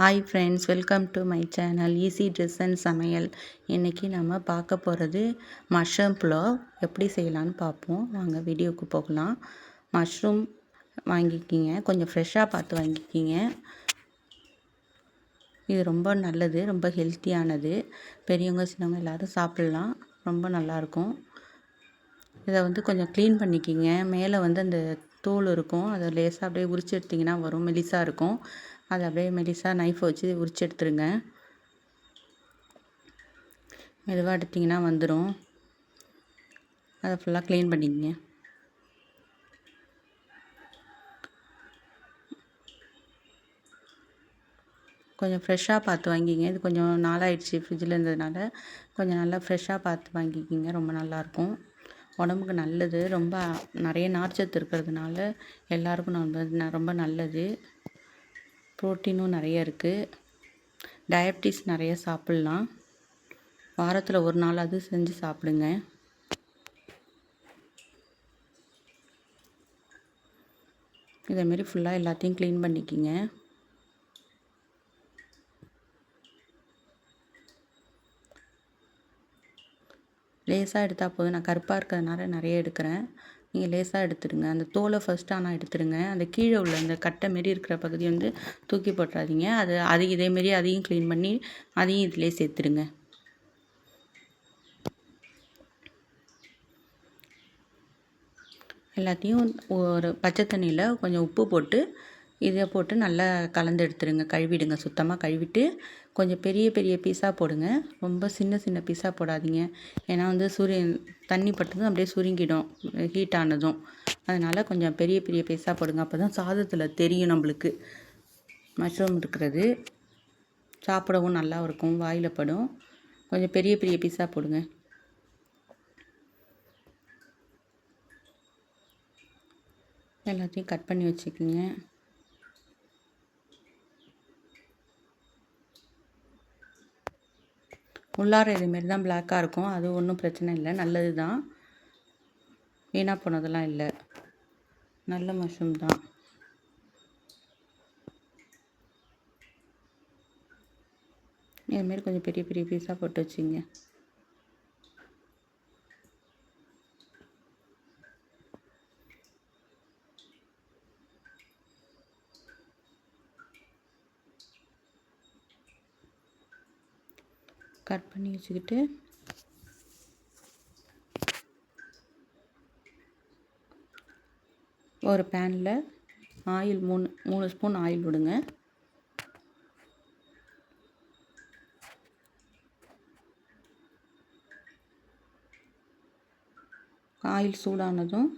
Hi friends welcome to my channel easy dress and சமையல் இன்றைக்கி நம்ம பார்க்க போகிறது மஷ்ரூம் புலாவ் எப்படி செய்யலான்னு பார்ப்போம். வாங்க வீடியோவுக்கு போகலாம். மஷ்ரூம் வாங்கிக்கிங்க. கொஞ்சம் ஃப்ரெஷ்ஷாக பார்த்து வாங்கிக்கிங்க. இது ரொம்ப நல்லது ரொம்ப ஹெல்த்தியானது பெரியவங்க சின்னவங்க எல்லோரும் சாப்பிட்லாம். ரொம்ப நல்லாயிருக்கும். இதை வந்து கொஞ்சம் க்ளீன் பண்ணிக்கிங்க. மேலே வந்து அந்த தோல் இருக்கும். அதை லேசாக அப்படியே உரிச்சு எடுத்திங்கன்னா வரும் மெலிசாக இருக்கும். அதை அப்படியே மெலிசாக நைஃப் வச்சு உரிச்சு எடுத்துருங்க. மெதுவாக எடுத்திங்கன்னா வந்துடும் அதை ஃபுல்லாக க்ளீன் பண்ணிக்கங்க. கொஞ்சம் ஃப்ரெஷ்ஷாக பார்த்து வாங்கிங்க இது கொஞ்சம் நாளாயிடுச்சு ஃப்ரிட்ஜில் இருந்ததுனால கொஞ்சம் நல்லா ஃப்ரெஷ்ஷாக பார்த்து வாங்கிக்கிங்க. ரொம்ப நல்லாயிருக்கும். உடம்புக்கு நல்லது. ரொம்ப நிறைய நார்ச்சத்து இருக்கிறதுனால எல்லாருக்கும் ரொம்ப ரொம்ப நல்லது. ப்ரோட்டீனும் நிறைய இருக்குது டயபிட்டிஸ் நிறைய சாப்பிட்லாம். வாரத்தில் ஒரு நாள் அது செஞ்சு சாப்பிடுங்க. இதேமாரி ஃபுல்லாக எல்லாத்தையும் க்ளீன் பண்ணிக்கிங்க. லேசாக எடுத்தால் போதும். நான் கருப்பாக இருக்கிறதுனால நிறைய எடுக்கிறேன். நீங்கள் லேசாக எடுத்துடுங்க. அந்த தோலை ஃபஸ்ட்டு ஆனால் எடுத்துடுங்க. அந்த கீழே உள்ள அந்த கட்டை மாரி இருக்கிற பகுதி வந்து தூக்கி போட்டுறாதீங்க. அது அது இதேமாரி அதையும் க்ளீன் பண்ணி அதையும் இதிலே சேர்த்துடுங்க. எல்லாத்தையும் ஒரு பச்சை தண்ணியில் கொஞ்சம் உப்பு போட்டு இதை போட்டு நல்லா கலந்து எடுத்துடுங்க கழுவிடுங்க. சுத்தமாக கழுவிட்டு கொஞ்சம் பெரிய பெரிய பீஸாக போடுங்க. ரொம்ப சின்ன சின்ன பீஸாக போடாதீங்க. ஏன்னா வந்து சூரியன் தண்ணி பட்டதும் அப்படியே சுருங்கிடும் ஹீட் ஆனதும். அதனால் கொஞ்சம் பெரிய பெரிய பீஸாக போடுங்க. அப்போ தான் சாதத்தில் தெரியும் நம்மளுக்கு. மஷ்ரூம் இருக்கிறது. சாப்பிடவும் நல்லா இருக்கும். வாயில் படும். கொஞ்சம் பெரிய பெரிய பீஸாக போடுங்க. எல்லாத்தையும் கட் பண்ணி வச்சுக்கிங்க. உள்ளார இதுமாரி தான் பிளாக்காக இருக்கும். அது ஒன்றும் பிரச்சனை இல்லை. நல்லது தான். வீணாக போனதெல்லாம் இல்லை. நல்ல மஷ்ரூம் தான். இதுமாரி கொஞ்சம் பெரிய பெரிய பீஸாக போட்டு வச்சிங்க. கட் பண்ணி வச்சுக்கிட்டு ஒரு பேனில் ஆயில் மூணு மூணு ஸ்பூன் ஆயில் விடுங்க. ஆயில் சூடானதும்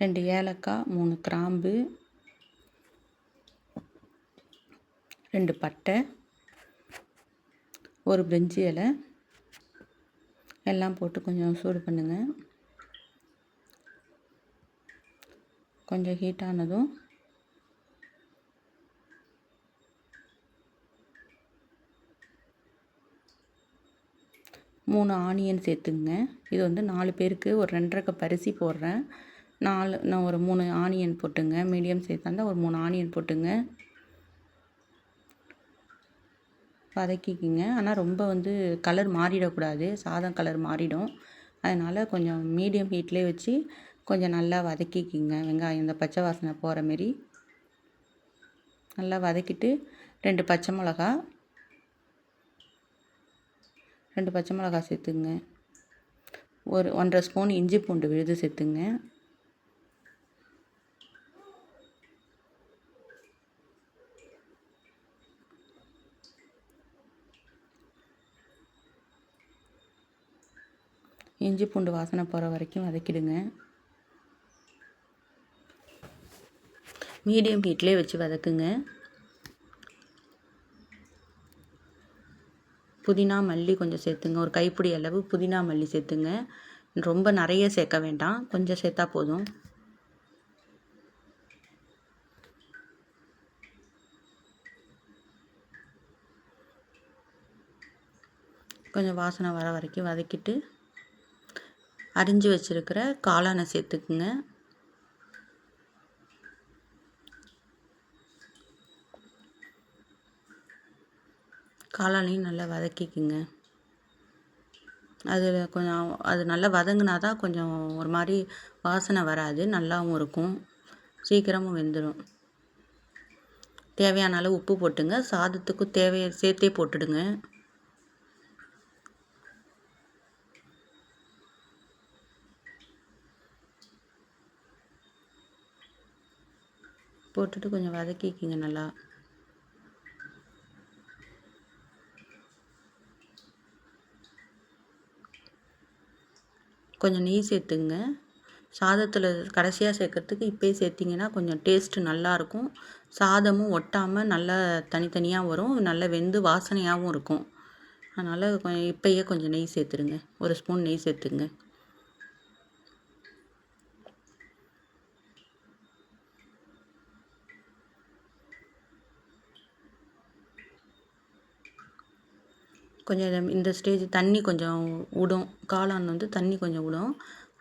ரெண்டு ஏலக்காய் மூணு கிராம்பு ரெண்டு பட்டை ஒரு பிரிஞ்சி இலை எல்லாம் போட்டு கொஞ்சம் சூடு பண்ணுங்கள் கொஞ்சம் ஹீட் ஆனதும் மூணு ஆனியன் சேர்த்துங்க. இது வந்து நாலு பேருக்கு ஒரு ரெண்டரை கப் அரிசி போடுறேன். நாலு நான் ஒரு மூணு ஆனியன் போட்டுங்க. மீடியம் சேர்த்தாந்தா ஒரு மூணு ஆனியன் போட்டுங்க. வதக்கிக்கிங்க. ஆனால் ரொம்ப வந்து கலர் மாறிடக்கூடாது. சாதம் கலர் மாறிடும். அதனால் கொஞ்சம் மீடியம் ஹீட்லேயே வச்சு கொஞ்சம் நல்லா வதக்கிக்கிங்க. வெங்காயம் இந்த பச்சை வாசனை போகிற மாரி. நல்லா வதக்கிட்டு ரெண்டு பச்சை மிளகா. ரெண்டு பச்சை மிளகா சேர்த்துங்க. ஒரு ஒன்றரை ஸ்பூன் இஞ்சி பூண்டு விழுது சேர்த்துங்க. இஞ்சி பூண்டு வாசனை போகிற வரைக்கும் வதக்கிடுங்க. மீடியம் ஹீட்லேயே வச்சு வதக்குங்க. புதினா மல்லி கொஞ்சம் சேர்த்துங்க. ஒரு கைப்பிடி அளவு புதினா மல்லி சேர்த்துங்க. ரொம்ப நிறைய சேர்க்க வேண்டாம். கொஞ்சம் சேர்த்தா போதும். கொஞ்சம் வாசனை வர வரைக்கும் வதக்கிட்டு அரிஞ்சு வச்சுருக்கிற காளானை சேர்த்துக்குங்க. காளானையும் நல்லா வதக்கிக்குங்க. அதில் கொஞ்சம் அது நல்லா வதங்கினா தான் கொஞ்சம் ஒரு மாதிரி வாசனை வராது நல்லாவும் இருக்கும். சீக்கிரமும் வெந்துடும் தேவையான அளவு உப்பு போட்டுங்க. சாதத்துக்கும் தேவையை சேர்த்தே போட்டுடுங்க. போட்டுட்டு கொஞ்சம் வதக்கிக்கிங்க நல்லா. கொஞ்சம் நெய் சேர்த்துங்க சாதத்தில் கடைசியாக சேர்க்கறதுக்கு இப்போயே சேர்த்திங்கன்னா கொஞ்சம் டேஸ்ட்டு நல்லாயிருக்கும் சாதமும் ஒட்டாமல் நல்லா தனித்தனியாக வரும். நல்லா வெந்து வாசனையாகவும் இருக்கும். அதனால் கொஞ்சம் இப்போயே கொஞ்சம் நெய் சேர்த்துருங்க. ஒரு ஸ்பூன் நெய் சேர்த்துங்க கொஞ்சம் இந்த ஸ்டேஜ் தண்ணி கொஞ்சம் விடும் காளான் வந்து தண்ணி கொஞ்சம் விடும்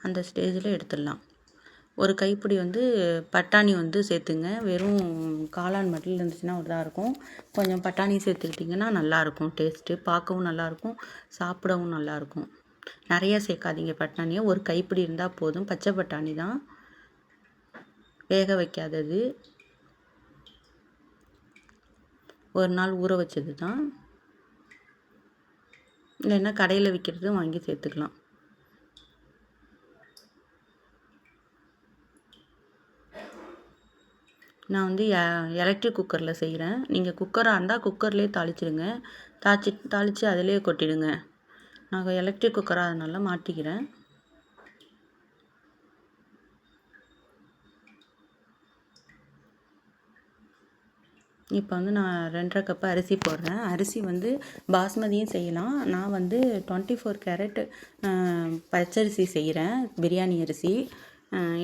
அந்த ஸ்டேஜில் எடுத்துடலாம். ஒரு கைப்பிடி வந்து பட்டாணி வந்து சேர்த்துங்க. வெறும் காளான் மட்டும் இருந்துச்சுன்னா ஒரு இதாக இருக்கும். கொஞ்சம் பட்டாணி சேர்த்துக்கிட்டிங்கன்னா நல்லாயிருக்கும் டேஸ்ட்டு பார்க்கவும் நல்லாயிருக்கும் சாப்பிடவும் நல்லாயிருக்கும் நிறைய சேர்க்காதீங்க பட்டாணியை. ஒரு கைப்பிடி இருந்தால் போதும். பச்சை பட்டாணி தான். வேக வைக்காதது. ஒரு நாள் ஊற வச்சது தான். இல்லைன்னா கடையில் விற்கிறதும் வாங்கி சேர்த்துக்கலாம். நான் வந்து எ எலக்ட்ரிக் குக்கரில் செய்கிறேன் நீங்கள் குக்கராக இருந்தால் குக்கர்லேயே தாளிச்சிடுங்க. தாளிச்சு தாளித்து அதிலே கொட்டிடுங்க நாங்கள் எலக்ட்ரிக் குக்கராக அதனால் மாட்டிக்கிறேன். இப்போ வந்து நான் ரெண்டரை கப்பு அரிசி போடுறேன். அரிசி வந்து பாஸ்மதியும் செய்யலாம். நான் வந்து டுவெண்ட்டி ஃபோர் கேரட் பச்சரிசி செய்கிறேன் பிரியாணி அரிசி.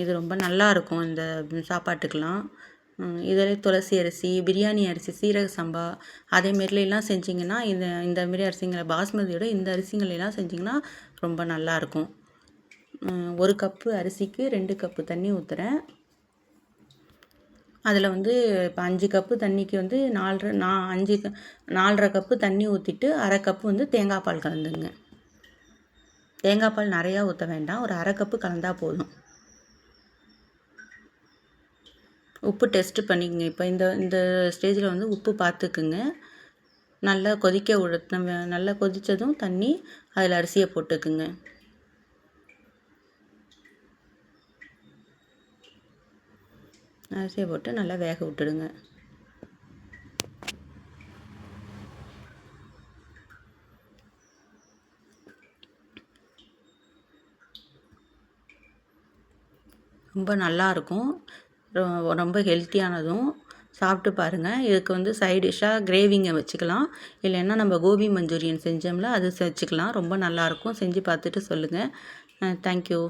இது ரொம்ப நல்லா இருக்கும் இந்த சாப்பாட்டுக்கெலாம் இதில் துளசி அரிசி பிரியாணி அரிசி சீரக சம்பா அதேமாரிலாம் செஞ்சிங்கன்னா இந்த இந்த மாரி அரிசிங்களை பாஸ்மதியோட இந்த அரிசிங்களெல்லாம் செஞ்சிங்கன்னா ரொம்ப நல்லாயிருக்கும் ஒரு கப்பு அரிசிக்கு ரெண்டு கப்பு தண்ணி ஊற்றுறேன் அதில் வந்து இப்போ அஞ்சு கப்பு தண்ணிக்கு வந்து நாலரை நா அஞ்சு நாலரை கப்பு தண்ணி ஊற்றிட்டு அரை கப்பு வந்து தேங்காய் பால் கலந்துங்க. தேங்காய் பால் நிறையா ஊற்ற வேண்டாம். ஒரு அரை கப்பு கலந்தால் போதும். உப்பு டெஸ்ட்டு பண்ணிக்கங்க. இப்போ இந்த இந்த ஸ்டேஜில் வந்து உப்பு பார்த்துக்குங்க நல்லா கொதிக்க விட நல்லா கொதித்ததும் தண்ணி அதில் அரிசியை போட்டுக்குங்க. அரிசியை போட்டு நல்லா வேக விட்டுடுங்க. ரொம்ப நல்லாயிருக்கும் ரொம்ப ஹெல்த்தியானதும். சாப்பிட்டு பாருங்கள் இதுக்கு வந்து சைட் டிஷ்ஷாக கிரேவிங்க வச்சுக்கலாம். இல்லைன்னா நம்ம கோபி மஞ்சூரியன் செஞ்சோம்ல அது வச்சுக்கலாம். ரொம்ப நல்லாயிருக்கும் செஞ்சு பார்த்துட்டு சொல்லுங்கள் தேங்க்யூ